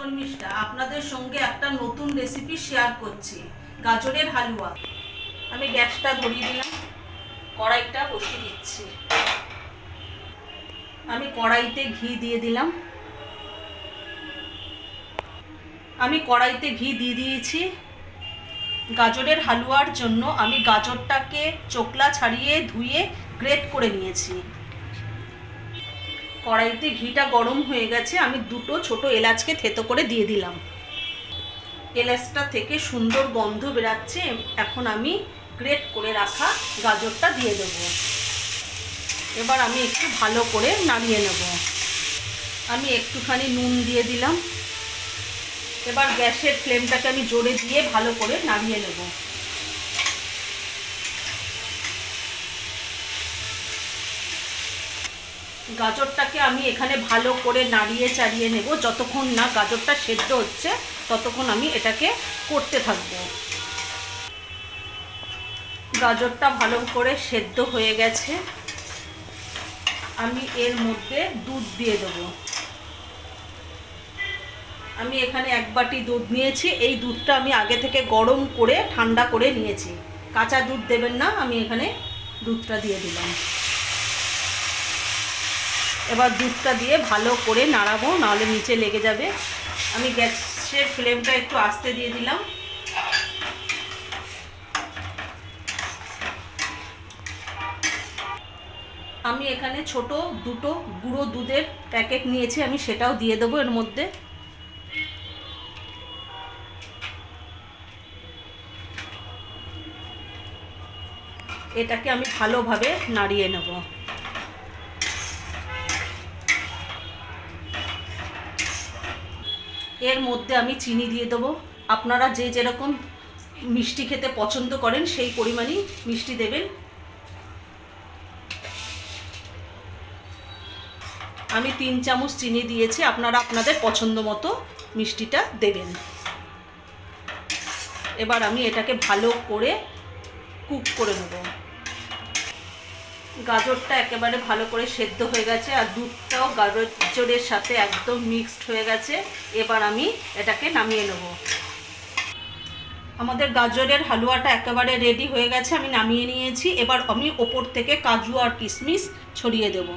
শর্মিষ্ঠা আপনাদের সঙ্গে একটা নতুন রেসিপি শেয়ার করছি, গাজরের হালুয়া। আমি গ্যাসটা ধরিয়ে দিলাম, কড়াইটা বসিয়ে দিচ্ছি। আমি কড়াইতে ঘি দিয়ে দিলাম। আমি কড়াইতে ঘি দিয়ে দিয়েছি। গাজরের হালুয়ার জন্য আমি গাজরটাকে চোকলা ছাড়িয়ে ধুয়ে গ্রেট করে নিয়েছি। কড়াইতে ঘিটা গরম হয়ে গেছে, আমি দুটো ছোট এলাচকে থেতো করে দিয়ে দিলাম। এলাচটা থেকে সুন্দর গন্ধ বেরাচ্ছে, এখন আমি গ্রেট করে রাখা গাজরটা দিয়ে দেব। এবার আমি একটু ভালো করে নাড়িয়ে নেব। আমি একটুখানি নুন দিয়ে দিলাম। এবার গ্যাসের ফ্লেমটাকে আমি জোরে দিয়ে ভালো করে নাড়িয়ে নেব। গাজরটাকে আমি এখানে ভালো করে নাড়িয়ে চাড়িয়ে নেব। যতক্ষণ না গাজরটা সেদ্ধ হচ্ছে, ততক্ষণ আমি এটাকে করতে থাকব। গাজরটা ভালো করে সেদ্ধ হয়ে গেছে। আমি এর মধ্যে দুধ দিয়ে দেবো। আমি এখানে এক বাটি দুধ নিয়েছি। এই দুধটা আমি আগে থেকে গরম করে, ঠান্ডা করে নিয়েছি। কাঁচা দুধ দেবেন না, আমি এখানে দুধটা দিয়ে দিলাম। এবার দুধটা দিয়ে ভালো করে নাড়াবো, নাহলে নিচে লেগে যাবে। আমি গ্যাসের ফ্লেমটা একটু আস্তে দিয়ে দিলাম। আমি এখানে ছোট দুটো গুঁড়ো দুধের প্যাকেট নিয়েছি, আমি সেটাও দিয়ে দেবো এর মধ্যে। এটাকে আমি ভালোভাবে নাড়িয়ে নেব। এর মধ্যে আমি চিনি দিয়ে দেবো। আপনারা যে যেরকম মিষ্টি খেতে পছন্দ করেন, সেই পরিমাণই মিষ্টি দেবেন। আমি তিন চামচ চিনি দিয়েছি, আপনারা আপনাদের পছন্দ মতো মিষ্টিটা দেবেন। এবার আমি এটাকে ভালো করে কুক করে নেব। গাজরটা একেবারে ভালো করে সেদ্ধ হয়ে গেছে আর দুধটাও গাজরের সাথে একদম মিক্সড হয়ে গেছে। এবার আমি এটাকে নামিয়ে নেব। আমাদের গাজরের হালুয়াটা একেবারে রেডি হয়ে গেছে, আমি নামিয়ে নিয়েছি। এবার আমি ওপর থেকে কাজু আর কিশমিশ ছড়িয়ে দেবো।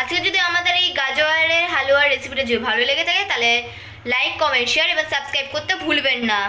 আজকে যদি আমাদের এই গাজরের হালুয়ার রেসিপিটা যদি ভালো লেগে থাকে, তাহলে লাইক কমেন্ট শেয়ার এবং সাবস্ক্রাইব করতে ভুলবেন না।